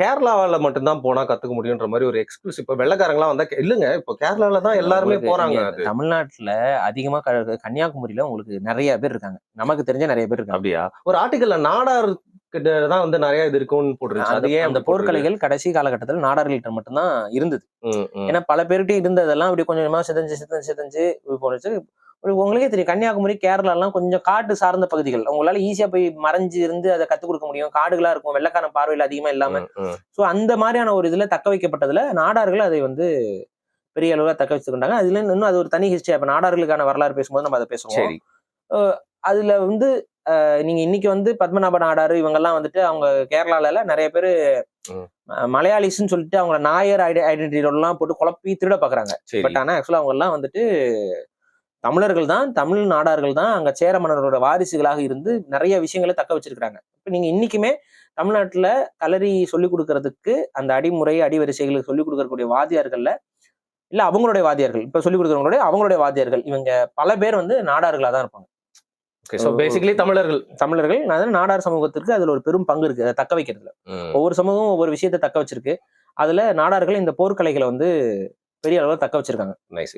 கேரளாவில மட்டும்தான் போனா கத்துக்க முடியுன்ற மாதிரி ஒரு எக்ஸ்கியூஸ் இப்ப வெள்ளக்காரங்களாம் வந்தா இல்லங்க இப்போ கேரளால தான் எல்லாருமே போறாங்க. தமிழ்நாட்டுல அதிகமா கன்னியாகுமரியில உங்களுக்கு நிறைய பேர் இருக்காங்க. நமக்கு தெரிஞ்ச நிறைய பேர் இருக்காங்க. அப்படியா? ஒரு ஆர்டிகல்ல நாடார் தான் வந்து நிறைய இது இருக்கும்னு போட்டுருச்சு அது ஏன் அந்த அப்படி? போர்க்கலைகள் கடைசி காலகட்டத்தில் நாடார்கள்ட்ட மட்டும்தான் இருந்தது. ஏன்னா பல பேர்கிட்ட இருந்ததெல்லாம் இப்படி கொஞ்சம் கொஞ்சமா சிதஞ்சு சிதஞ்சு சிதஞ்சு போனுச்சு உங்களுக்கே தெரியும். கன்னியாகுமரி கேரளா எல்லாம் கொஞ்சம் காட்டு சார்ந்த பகுதிகள். உங்களால ஈஸியா போய் மறைஞ்சு இருந்து அதை கத்துக் கொடுக்க முடியும். காடுகளா இருக்கும். வெள்ளக்காரன் பார்வையில் அதிகமா இல்லாம. சோ அந்த மாதிரியான ஒரு இதுல தக்க வைக்கப்பட்டதுல நாடார்கள் அதை வந்து பெரிய அளவுல தக்க வச்சுக்கிட்டாங்க அதுல இன்னும் அது ஒரு தனி ஹிஸ்டரி அப்ப நாடார்களுக்கான வரலாறு பேசும்போது நம்ம அதை பேசுவோம். சரி. அதுல வந்து நீங்க இன்னைக்கு வந்து பத்மநாப நாடாரு இவங்கெல்லாம் வந்துட்டு அவங்க கேரளால நிறைய பேர். மலையாளிஸ்ன்னு சொல்லிட்டு அவங்க நாயர் ஐடென்டிட்டிலாம் போட்டு குழப்பி திருட பாக்குறாங்க. பட் ஆனா ஆக்சுவலா அவங்க எல்லாம் வந்துட்டு தமிழர்கள் தான் தமிழ் நாடார்கள் தான் அங்க சேர மன்னரோட வாரிசுகளாக இருந்து நிறைய விஷயங்களை தக்க வச்சிருக்காங்க இப்ப நீங்க இன்னைக்குமே தமிழ்நாட்டுல கலரி சொல்லிக் கொடுக்கறதுக்கு அந்த அடிமுறை அடிவரிசைகளுக்கு சொல்லிக் கொடுக்கக்கூடிய வாதியார்கள்ல இல்ல அவங்களுடைய வாதியார்கள் இப்ப சொல்லிக் கொடுக்குறவங்களுடைய அவங்களுடைய வாதியார்கள் இவங்க பல பேர் வந்து நாடார்களா தான் இருப்பாங்க. ஓகே சோ பேசிக்கலி தமிழர்கள். தமிழர்கள் அதாவது நாடார் சமூகத்திற்கு அதுல ஒரு பெரும் பங்கு இருக்கு அதை தக்க வைக்கிறதுல. ஒவ்வொரு சமூகமும் ஒவ்வொரு விஷயத்தை தக்க வச்சிருக்கு. அதுல நாடார்கள் இந்த போர்க்கலைகளை வந்து பெரிய அளவுல தக்க வச்சிருக்காங்க. நைஸ்